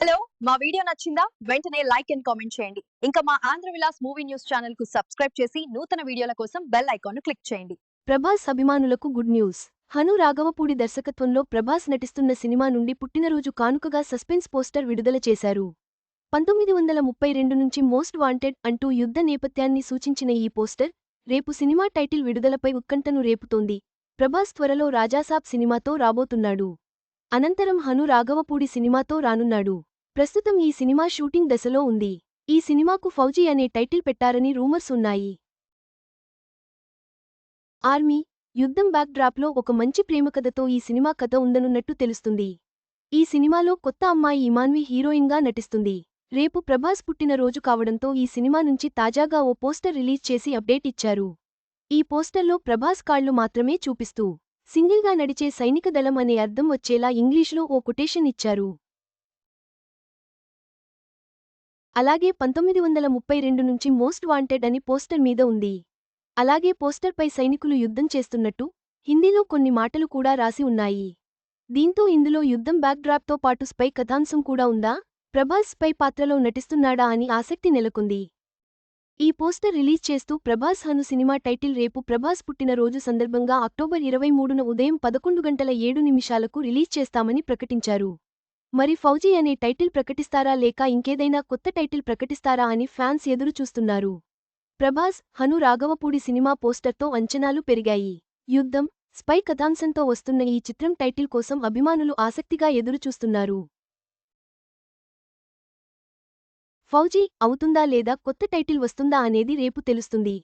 Hello మా video నచ్చిందా? వెంటనే లైక్ అండ్ కామెంట్ చేయండి. ఇంకా మా ఆంధ్ర విలాస్ మూవీ న్యూస్ ఛానల్కు సబ్స్క్రైబ్ చేసి నూతన వీడియోల కోసం బెల్ ఐకాన్ క్లిక్ చేయండి. ప్రభాస్ అభిమానులకు గుడ్ న్యూస్. హను రాఘవపూడి దర్శకత్వంలో ప్రభాస్ నటిస్తున్న సినిమా నుండి పుట్టినరోజు కానుకగా సస్పెన్స్ పోస్టర్ విడుదల చేశారు. పంతొమ్మిది వందల ముప్పై రెండు నుంచి మోస్ట్ వాంటెడ్ అంటూ యుద్ధ నేపథ్యాన్ని సూచించిన ఈ పోస్టర్ రేపు సినిమా టైటిల్ విడుదలపై ఉత్కంఠను రేపుతోంది. ప్రభాస్ త్వరలో రాజాసాబ్ సినిమాతో రాబోతున్నాడు. అనంతరం హను రాఘవపూడి సినిమాతో రానున్నాడు. ప్రస్తుతం ఈ సినిమా షూటింగ్ దశలో ఉంది. ఈ సినిమాకు ఫౌజీ అనే టైటిల్ పెట్టారని రూమర్స్ ఉన్నాయి. ఆర్మీ యుద్ధం బ్యాక్ డ్రాప్లో ఒక మంచి ప్రేమకథతో ఈ సినిమా కథ ఉందనున్నట్టు తెలుస్తుంది. ఈ సినిమాలో కొత్త అమ్మాయి ఇమాన్వి హీరోయిన్గా నటిస్తుంది. రేపు ప్రభాస్ పుట్టినరోజు కావడంతో ఈ సినిమా నుంచి తాజాగా ఓ పోస్టర్ రిలీజ్ చేసి అప్డేట్ ఇచ్చారు. ఈ పోస్టర్లో ప్రభాస్ కాళ్ళు మాత్రమే చూపిస్తూ సింగిల్గా నడిచే సైనిక దళం అనే అర్థం వచ్చేలా ఇంగ్లీష్లో ఓ కొటేషన్ ఇచ్చారు. అలాగే పంతొమ్మిది వందల ముప్పై రెండు నుంచి మోస్ట్ వాంటెడ్ అని పోస్టర్ మీద ఉంది. అలాగే పోస్టర్పై సైనికులు యుద్ధం చేస్తున్నట్టు హిందీలో కొన్ని మాటలు కూడా రాసి ఉన్నాయి. దీంతో ఇందులో యుద్ధం బ్యాక్డ్రాప్తో పాటు స్పై కథాంశం కూడా ఉందా? ప్రభాస్ స్పై పాత్రలో నటిస్తున్నాడా అని ఆసక్తి నెలకొంది. ఈ పోస్టర్ రిలీజ్ చేస్తూ ప్రభాస్ హను సినిమా టైటిల్ రేపు ప్రభాస్ పుట్టినరోజు సందర్భంగా అక్టోబర్ ఇరవై మూడున ఉదయం పదకొండు గంటల ఏడు నిమిషాలకు రిలీజ్ చేస్తామని ప్రకటించారు. మరి ఫౌజీ అనే టైటిల్ ప్రకటిస్తారా లేక ఇంకేదైనా కొత్త టైటిల్ ప్రకటిస్తారా అని ఫ్యాన్స్ ఎదురు చూస్తున్నారు. ప్రభాస్ హను రాఘవపూడి సినిమా పోస్టర్తో అంచనాలు పెరిగాయి. యుద్ధం స్పై కథాంశంతో వస్తున్న ఈ చిత్రం టైటిల్ కోసం అభిమానులు ఆసక్తిగా ఎదురుచూస్తున్నారు. ఫౌజీ అవుతుందా లేదా కొత్త టైటిల్ వస్తుందా అనేది రేపు తెలుస్తుంది.